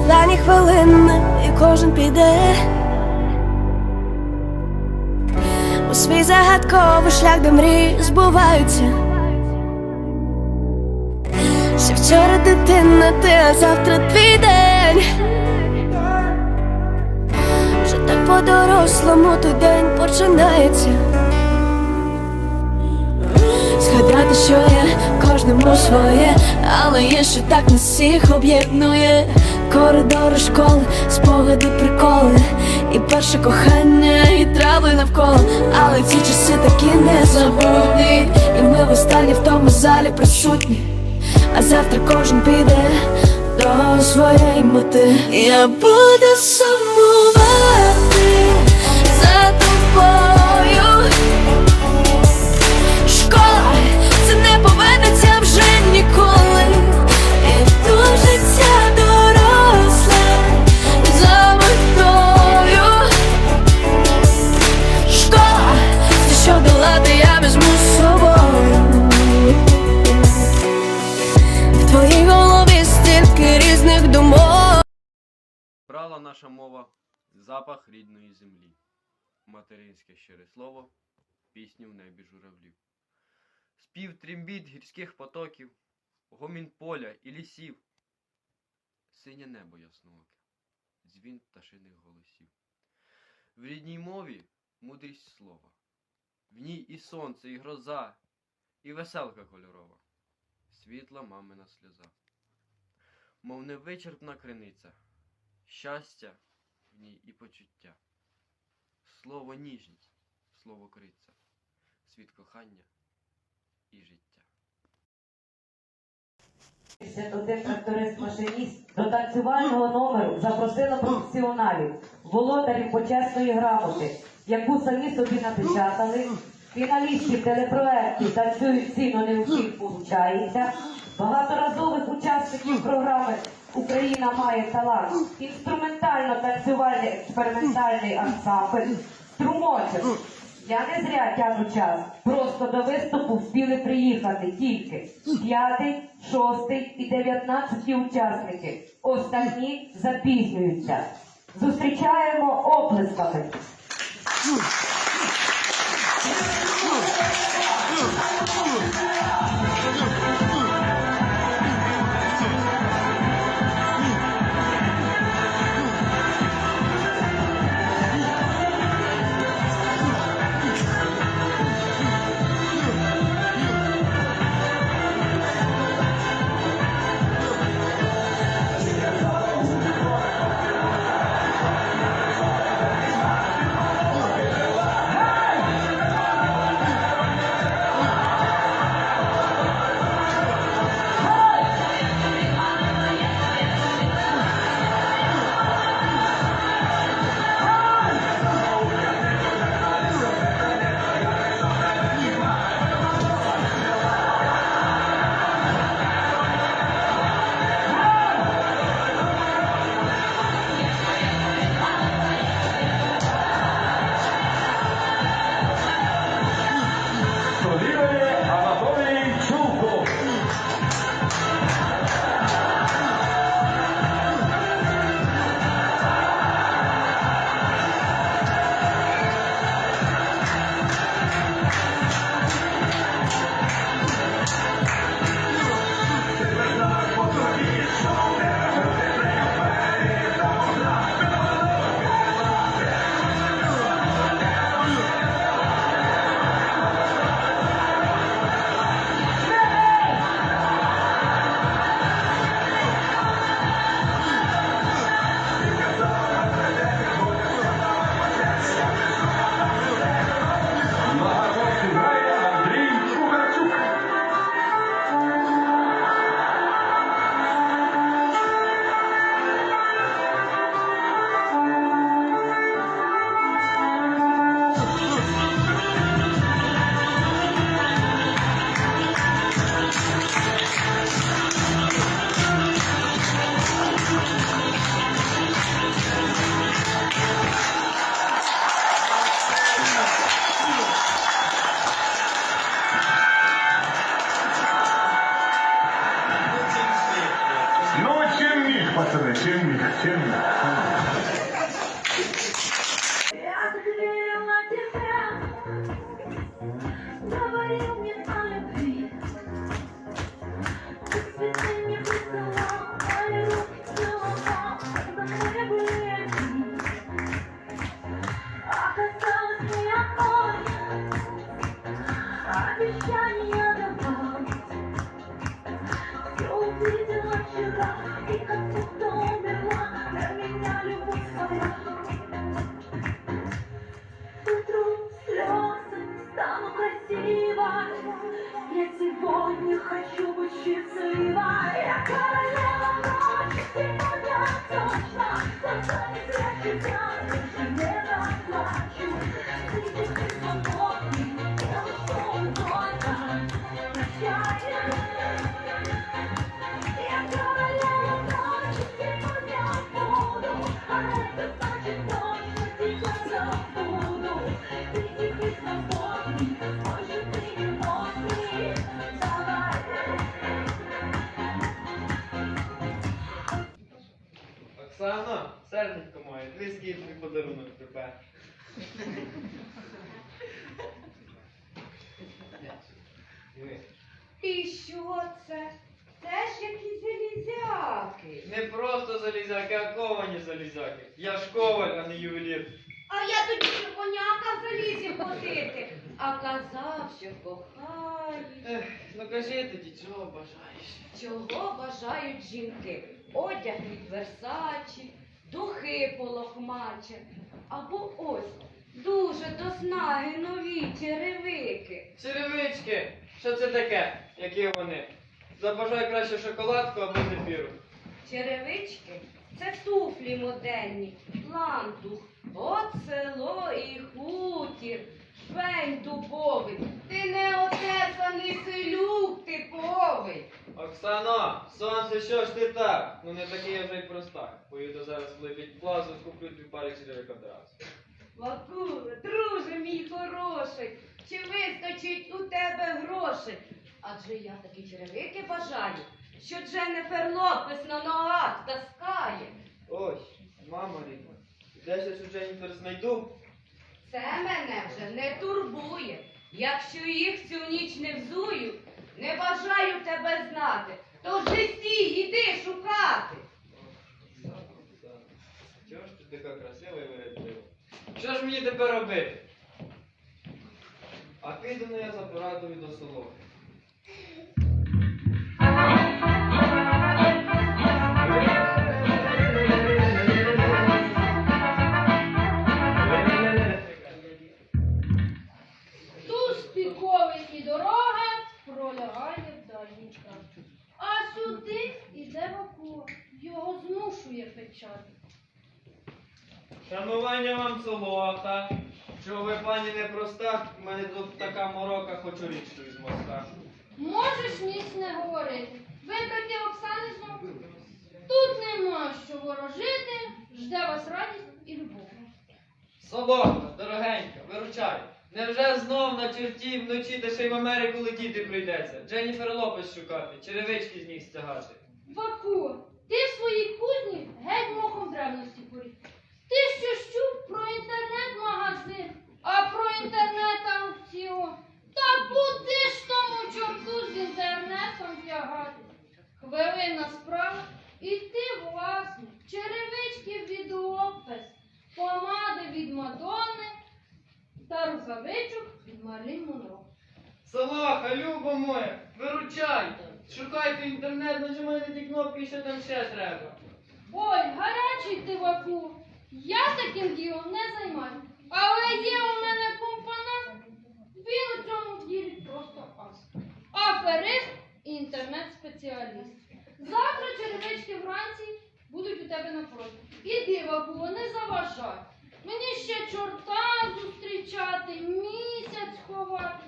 Останні хвилини і кожен піде у свій загадковий шлях, де мрії збуваються. Ще вчора дитина, ти, а завтра твій день. По-дорослому той день починається. Згадати, що є кожному своє, але є, що так нас всіх об'єднує. Коридори школи, спогади, приколи, і перше кохання, і травли навколо. Але ці часи такі незабутні, і ми в останній в тому залі присутні. А завтра кожен піде до своєї мети. Я буду сумувати стільки думок. Брала наша мова запах рідної землі, материнське щире слово, пісню в небі журавлів. Спів трембіт гірських потоків, гомін поля і лісів, синє небо яснооке, дзвін пташиних голосів. В рідній мові мудрість слова, в ній і сонце, і гроза, і веселка кольорова, світла мамина сльоза, мов невичерпна криниця щастя в ній і почуття. Слово ніжність, слово криця, світ кохання і життя. Святотин тракторист-машиніст до танцювального номеру запросила професіоналів, володарів почесної грамоти, яку самі собі напечатали, фіналістів телепроектів «Танцюють сіно не всіх получається», багаторазових учасників програми Україна має талант, інструментально-танцювальний експериментальний ансамбль, струмочок. Я не зря тягну час. Просто до виступу встигли приїхати тільки п'ятий, шостий і дев'ятнадцятий учасники. Останні запізнюються. Зустрічаємо оплесками. Обещания давал. Я увидела чудо и как будто умерла. Для меня любовь твоя. Утром слезы стану красивая. Я сегодня хочу быть счастлива. Я Королева ночи сегодня точно, за мной прячется, Оксано, серденько моє, твій скільки подарунок тепер. І що це? Теж якісь залізяки. Не просто залізяки, а ковані залізяки. Я ж коваль, а не ювелір. А я тоді ще коняка в залізі ходити. А казав, що кохаєш. Ех, ну кажи тоді, чого бажаєш? Чого бажають жінки? Одяг від Версачі, духи полохмаче. Або ось дуже до снаги нові черевики. Черевички! Що це таке? Які вони? Забажай краще шоколадку або зефіру. Черевички це туфлі модельні, лантух, от село і хутір, швень дубовий, ти не отесаний. Оксано, сонце, що ж ти так? Ну не такий я вже й простак. Поїду зараз в плазу, куплю дві пари черевик одразу. Вакула, друже мій хороший, чи вистачить у тебе грошей? Адже я такі черевики бажаю, що Дженнефер Лопес на ногах таскає. Ось, мама рідна, де щось у Дженніфер знайду? Це мене вже не турбує. Якщо їх цю ніч не взую, не бажаю тебе знати, то вже стій, іди шукати. Чого ж ти така красива і вередлива? Що ж мені тепер робити? А піду не я за порадою до село. Шанування вам солоха. Що ви, пані, непроста, в мене тут така морока, хочу річку із моста. Можеш ніц не говорити. Вибрати Оксани знову. Тут нема що ворожити, жде вас радість і любов. Солоха, дорогенька, виручай. Невже знов на чорті вночі та ще й в Америку летіти прийдеться? Дженніфер Лопес шукати, черевички з ніг стягати. Вакула, ти в своїй кузні геть мохом древності поріг. Ти що чув про інтернет-магазин, а про інтернет-аукціон. Та куди ж тому чорту з інтернетом тягати? Хвилина справа, і ти власник, черевички від Лопес, помади від Мадонни та рукавичок від Марлін Монро. Солоха, любо моя, виручай! Шукайте інтернет, нажимайте ті кнопки, що там ще треба. Ой, гарячий ти ваку. Я таким ділом не займаюся. Але є у мене компонент. Він у цьому ділі просто ас. Аферист і інтернет-спеціаліст. Завтра черевички вранці будуть у тебе напроти. Іди, ваку, не заважай. Мені ще чорта зустрічати, місяць ховати.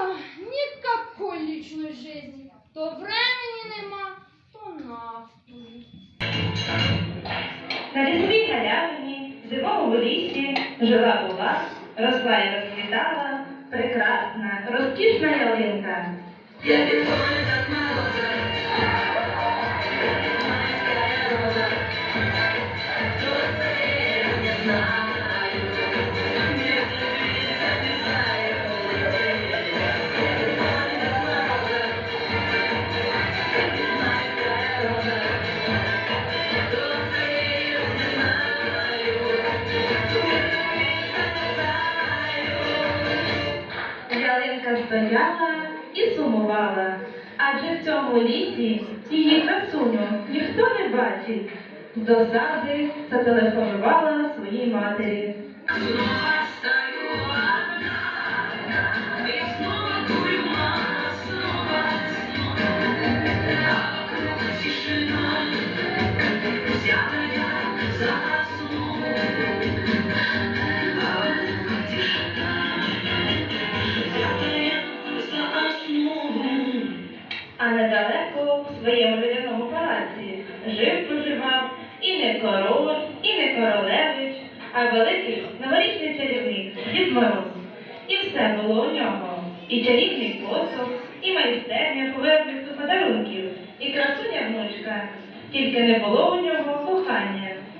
Ах, никакой личной жизни. То времени нема, то нафтою. На лісовій галявині, в зимовому лісі, жила була, росла і розквітала прекрасна, розкішна ялинка. Ялинка Зайка стояла і сумувала, адже в цьому лісі її красуню ніхто не бачить. З досади зателефонувала своїй матері.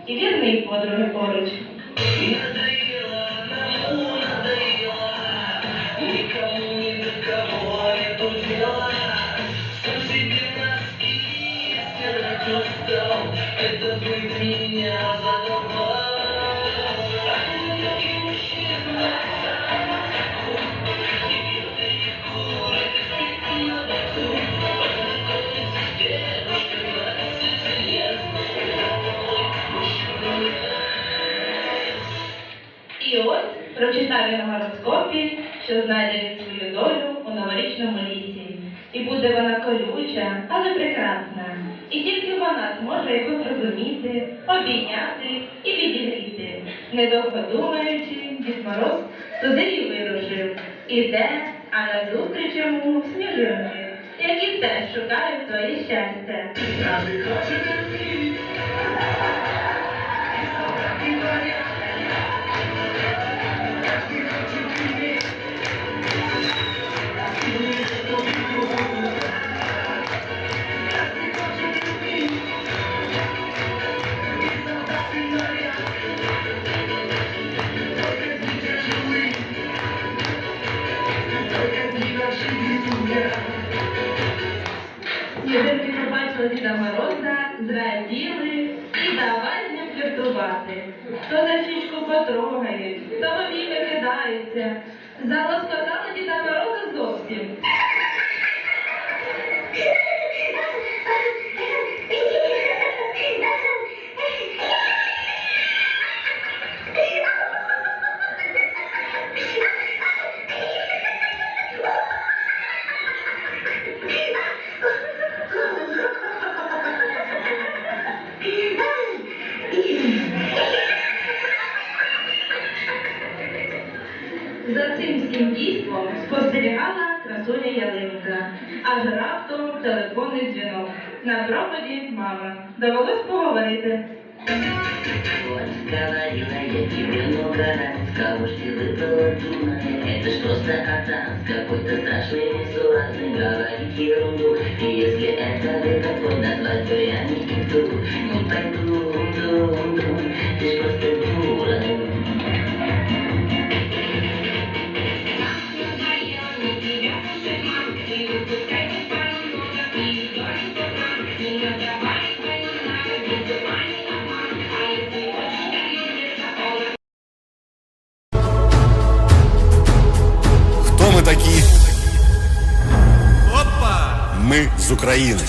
І вірний подруги поруч. Прочитав у гороскопі, що знайде свою долю у новорічному лісі. І буде вона колюча, але прекрасна. І тільки вона зможе його зрозуміти, обійняти і відігріти. Недовго думаючи, Дід Мороз туди і вирушив. Іде, а назустріч йому сніжинки, які теж шукають своє щастя. Сніжинки потрогають, то в обійми кидаються. Залоскотали На проводі мама. Довелось поговорити. Вот, говорила я тебе много раз, кого ж ты выбрала думая, это ж просто атас, какой-то страшный несуразный, говорит ерунду, и если это выбор твой назвать, то я не иду, не пойду, унду, унду, ты ж просто дура. з України.